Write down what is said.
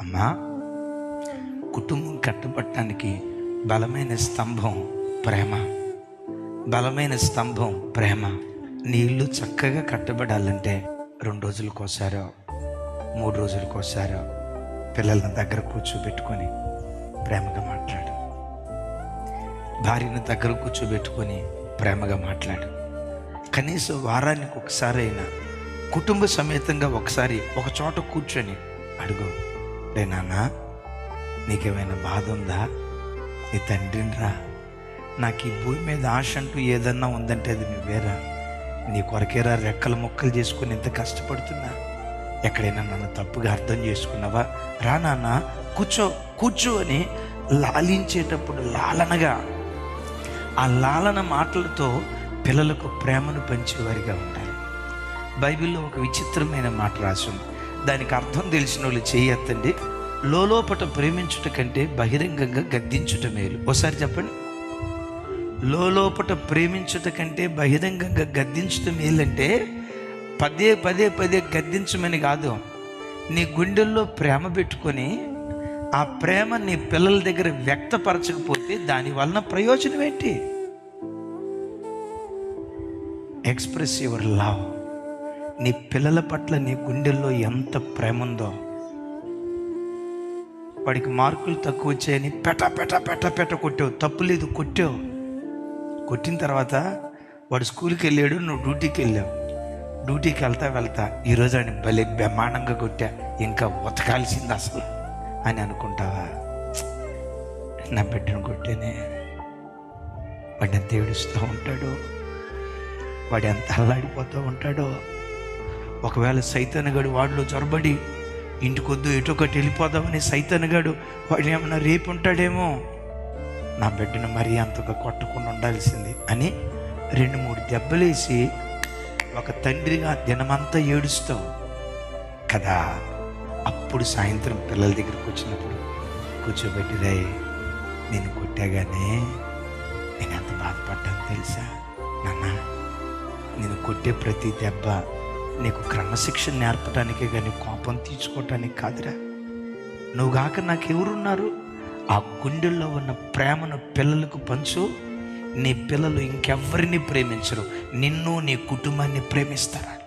అమ్మా కుటుంబం కట్టబట్టడానికి బలమైన స్తంభం ప్రేమ. బలమైన స్తంభం ప్రేమ. నీళ్ళు చక్కగా కట్టబడాలంటే రెండు రోజులకోసారో మూడు రోజులకోసారో పిల్లల్ని దగ్గర కూర్చోబెట్టుకొని ప్రేమగా మాట్లాడు. భార్యను దగ్గర కూర్చోబెట్టుకొని ప్రేమగా మాట్లాడు. కనీసం వారానికి ఒకసారైనా కుటుంబ సమేతంగా ఒకసారి ఒక చోట కూర్చొని అడుగు. రే నాన్న నీకేమైనా బాధ ఉందా? నీ తండ్రిని రా నాకు ఈ భూమి మీద ఆశ అంటూ ఏదన్నా ఉందంటే అది నువ్వేరా. నీ కొరకేరా రెక్కలు ముక్కలు చేసుకుని ఇంత కష్టపడుతున్నా. ఎక్కడైనా నన్ను తప్పుగా అర్థం చేసుకున్నావా? రా నాన్న కూర్చో కూర్చో అని లాలించేటప్పుడు లాలనగా ఆ లాలన మాటలతో పిల్లలకు ప్రేమను పంచేవారిగా ఉండాలి. బైబిల్లో ఒక విచిత్రమైన మాట రాసింది. దానికి అర్థం తెలిసిన వాళ్ళు చేయొద్దండి. లోపట ప్రేమించుట కంటే బహిరంగంగా గద్దించుట మేలు. ఒకసారి చెప్పండి. లోపట ప్రేమించుట కంటే బహిరంగంగా గద్దించుట మేలంటే పదే పదే పదే గద్దించమని కాదు. నీ గుండెల్లో ప్రేమ పెట్టుకొని ఆ ప్రేమ నీ పిల్లల దగ్గర వ్యక్తపరచకపోతే దాని వలన ప్రయోజనం ఏంటి? ఎక్స్ప్రెస్ యువర్ లవ్ నీ పిల్లల పట్ల నీ గుండెల్లో ఎంత ప్రేమ ఉందో వాడికి మార్కులు తక్కువ వచ్చాయని పెట పెట పెట పెట కొట్టావు. తప్పు లేదు కొట్టావు. కొట్టిన తర్వాత వాడు స్కూల్కి వెళ్ళాడు నువ్వు డ్యూటీకి వెళ్ళావు. డ్యూటీకి వెళ్తా వెళ్తా ఈరోజు ఆయన భలే బ్రహ్మాండంగా కొట్టా. ఇంకా ఉతకాల్సింది అసలు అని అనుకుంటావా? నా బిడ్డను కొట్టేనే వాడు ఎంత ఏడుస్తూ ఉంటాడో వాడు ఎంత అల్లాడిపోతూ ఉంటాడో ఒకవేళ సైతన్గాడు వాడిలో చొరబడి ఇంటికొద్దు ఎటో ఒకటి వెళ్ళిపోదామని సైతన్గాడు వాడు ఏమన్నా రేపు ఉంటాడేమో నా బిడ్డను మరీ అంతగా కొట్టకుండా ఉండాల్సింది అని రెండు మూడు దెబ్బలేసి ఒక తండ్రిగా దినమంతా ఏడుస్తావు కదా అప్పుడు సాయంత్రం పిల్లల దగ్గరికి వచ్చినప్పుడు కూర్చోబెట్టి రాయి నేను కొట్టాగానే నేను ఎంత బాధపడ్డాను తెలుసా? నాన్న నేను కొట్టే ప్రతి దెబ్బ నీకు క్రమశిక్షణ నేర్పడానికే కానీ కోపం తీర్చుకోవటానికి కాదురా. నువ్వు కాక నాకెవరున్నారు? ఆ గుండెల్లో ఉన్న ప్రేమను పిల్లలకు పంచు. నీ పిల్లలు ఇంకెవ్వరిని ప్రేమించరు. నిన్ను నీ కుటుంబాన్ని ప్రేమిస్తారా?